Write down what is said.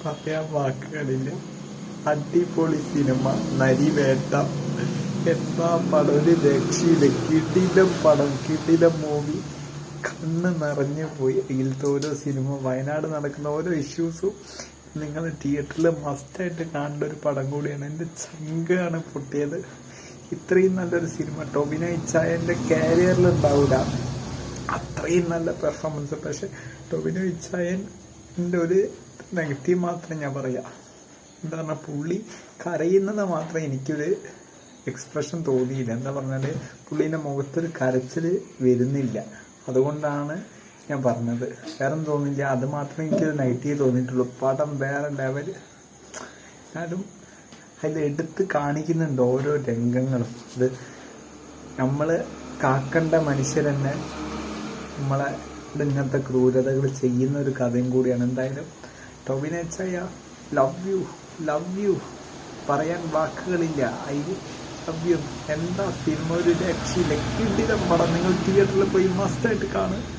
പറയാൻ വാക്കുകളില്ല അടിപൊളി സിനിമ നരിവേട്ട എന്താ പടം ഒരു രക്ഷയില്ല പടം കിടിലം മൂവി. കണ്ണ് നിറഞ്ഞു പോയി. ഇതിലത്തെ ഓരോ സിനിമ വയനാട് നടക്കുന്ന ഓരോ ഇഷ്യൂസും നിങ്ങൾ തിയേറ്ററിൽ മസ്റ്റായിട്ട് കാണേണ്ട ഒരു പടം കൂടിയാണ്. എന്റെ ചങ്കാണ് പൊട്ടിയത്. ഇത്രയും നല്ലൊരു സിനിമ. ടൊബിനോ ഇച്ചായന്റെ കാരിയറിൽ ഉണ്ടാവില്ല അത്രയും നല്ല പെർഫോമൻസ് പക്ഷെ ടൊബിനോ ഇച്ചായന്റെ ഒരു നെഗറ്റീവ് മാത്രം ഞാൻ പറയാം. എന്താ പറഞ്ഞാൽ പുള്ളി കരയുന്നത് മാത്രം എനിക്കൊരു എക്സ്പ്രഷൻ തോന്നിയില്ല. എന്താ പറഞ്ഞാൽ പുള്ളീന്റെ മുഖത്തൊരു കരച്ചിൽ വരുന്നില്ല. അതുകൊണ്ടാണ് ഞാൻ പറഞ്ഞത്. വേറെ തോന്നില്ല അത് മാത്രമേ എനിക്കൊരു നെഗറ്റീവ് തോന്നിയിട്ടുള്ളൂ. പടം വേറെ ലെവൽ എന്നാലും അതിൽ എടുത്ത് കാണിക്കുന്നുണ്ട് ഓരോ രംഗങ്ങളും. അത് നമ്മൾ കാക്കണ്ട മനുഷ്യരെന്നെ നമ്മളെ ഇത് ഇങ്ങനത്തെ ക്രൂരതകൾ ചെയ്യുന്ന ഒരു കഥയും കൂടിയാണ്. എന്തായാലും ടൊവിനേച്ചയ ലവ് യു ലവ് യു പറയാൻ വാക്കുകളില്ല. ഐ ലവ് യു എന്താ സിനിമ ഒരു രക്ഷയില്ല. കിടിലം പടം. നിങ്ങൾ തിയേറ്ററിൽ പോയി മസ്റ്റായിട്ട് കാണുക.